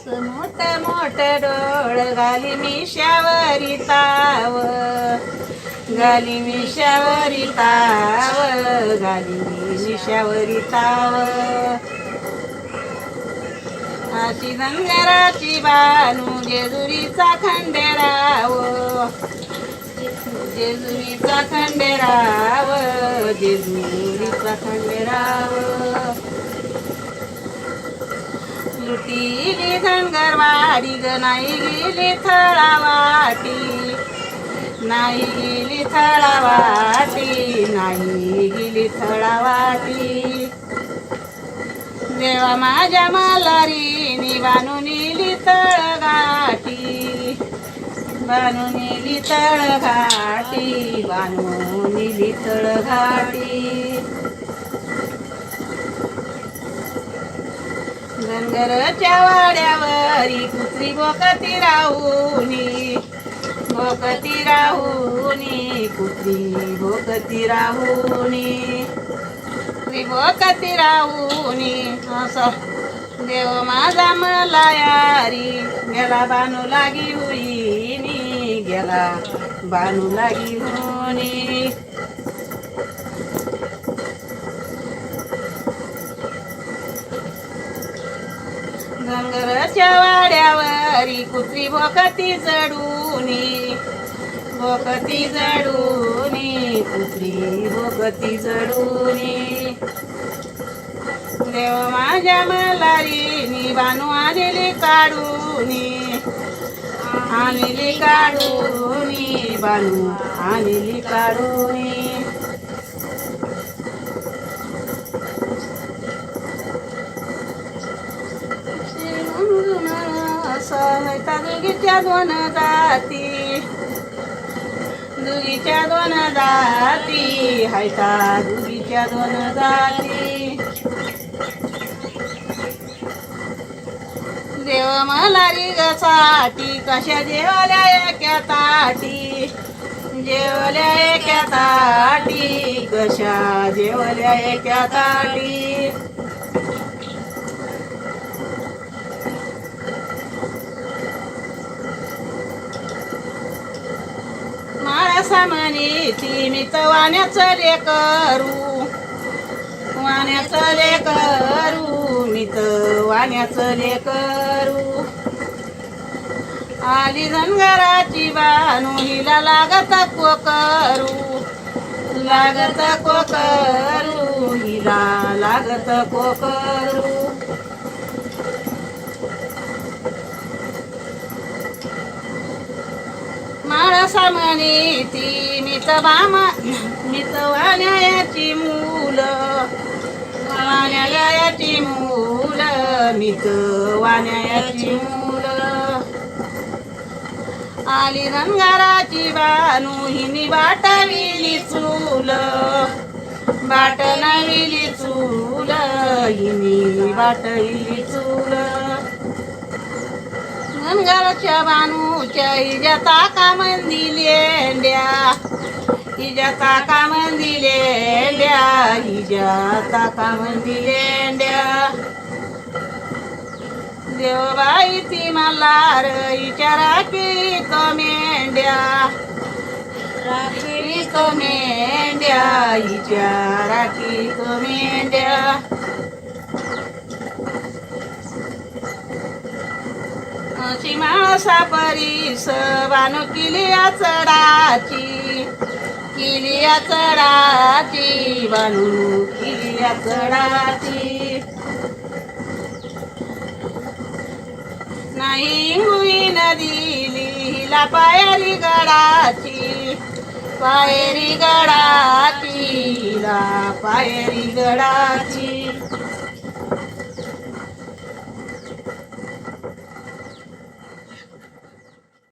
असं मोठ मोठ डोळ घाली मिशावरी ताव. घाली मिशावरी ताव. घाली मिशावरी ताव. अशी धनगराची बानू जेजुरीचा खंडेराव. जेजुरीचा खंडेराव. जेजुरीचा खंडेराव. ती धनगरवाडी ग नाही गेली थळावाटी. नाही गेली थळावाटी नाही गेली थळावाटी. देवा माझ्या मलारी बानून इली तळघाटी. बानून इली तळघाटी बानून इली तळघाटी. नंदरच्या वाड्यावरी कुत्री बोकती राहुनी बोकती राहुनी कुत्री बोकती राहुनी बोकती राहुनी. असं देव माझा मला यारी गेला बानू लागी होईनी गेला बानू लागी होनी धनगरच्या वाड्यावरी कुत्री भोकती जडूनी भोकती जडूनी कुत्री भोकती जडूनी. देव माझ्या मलारी बानू आलेली काढूनी आणली काढूनी बानू आणली काढूनी. दुगीच्या दोन दाती दुगीच्या दोन दाती हायता दुगीच्या दोन जाती देव मला साठी कशा जेवल्या एका ताटी जेवल्या एका ताटी कशा जेवल्या एका ताटी माळसा म्हणे ती मी तर वाण्याचं लेकरू वाण्याचं लेकरू मी तर वाण्याचं लेकरू आली धनगराची बानू हिला लागत कोकरू. लागत कोकरू हिला लागत को करू म्हणे ती मी तर बामा मी वाण्याची मुलं. वाण्याची मुलं मी मुलं. आली रंगाराची बानू हिनी बाटविली चूल. बाट नविली चूल हिनी बाटविली चूल. गंगारच्या बानूच्या हिच्या ताका मंदी लेंड्या हिच्या ताका मंदी लेंड्या हिच्या ताका मंदी लेंड्या देवबाई ती मल्हार हिच्या राखी तो मेंढ्या राखी तो मेंढ्या हिच्या राखी तो मेंढ्या मनोची माणसा परीस बानू किलिया चढाची किलिया चढाची बानू किलिया चढाची नाही इंगुई नदीली हिला पायरी गडाची पायरी गडाची हिला पायरी गडाची.